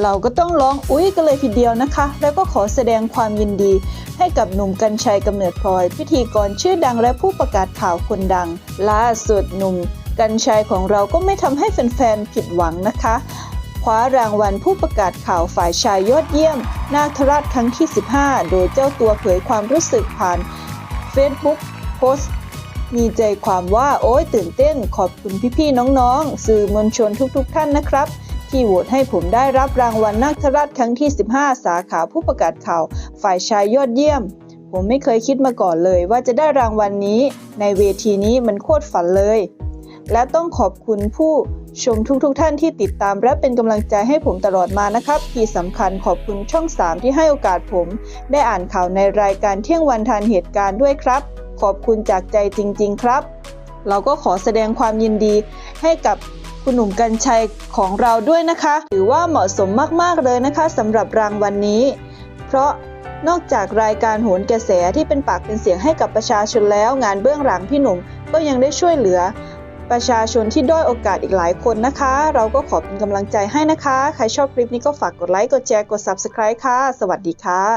เราก็ต้องร้องอุ๊ยกันเลยทีเดียวนะคะ แล้วก็ขอแสดงความยินดี ให้กับหนุ่มกัญชัยกำเนิดพลอย พิธีกรชื่อดังและผู้ประกาศข่าวคนดัง ล่าสุดหนุ่มกัญชัยของเราก็ไม่ทำให้แฟนๆผิดหวังนะคะ คว้ารางวัลผู้ประกาศข่าวฝ่ายชายยอดเยี่ยม นาคราชครั้งที่ 15 โดยเจ้าตัวเผยความรู้สึกผ่าน Facebook โพสต์มีใจความว่าโอ้ยตื่นเต้นขอบคุณพี่ๆน้องๆ สื่อมวลชนทุกๆ ท่านนะครับ ที่โหวตให้ผมได้รับรางวัลนาคราชครั้งที่ 15 สาขาผู้ประกาศข่าว ฝ่ายชายยอดเยี่ยม ผมไม่เคยคิดมาก่อนเลยว่าจะได้รางวัลนนี้ ในเวทีนี้มันโคตรฝันเลย และต้องขอบคุณผู้ชมทุกๆทท่านที่ติดตามและเป็นกำลังใจให้ผมตลอดมานะครับ ที่สำคัญขอบคุณช่อง 3 ที่ให้โอกาสผม ได้อ่านข่าวในรายการเที่ยงวันทันเหตุการณ์ด้วยครับ ขอบคุณจากใจจริง ๆ ครับ เราก็ขอแสดงความยินดีให้กับ คุณหนุ่มกัญชัยของเราด้วยนะคะ ถือว่าเหมาะสมมากๆเลยนะคะสำหรับรางวัลนนี้ เพราะนอกจากรายการโหนกระแสที่เป็นปากเป็นเสียงให้กับประชาชนแล้ว งานเบื้องหลังพี่หนุ่มก็ยังได้ช่วยเหลือ ประชาชนที่ด้อยโอกาสอีกหลายคนนะคะ เราก็ขอเป็นกำลังใจให้นะคะ ใครชอบคลิปนี้ก็ฝากกดไลค์กดแชร์กด Subscribe ค่ะ สวัสดีค่ะ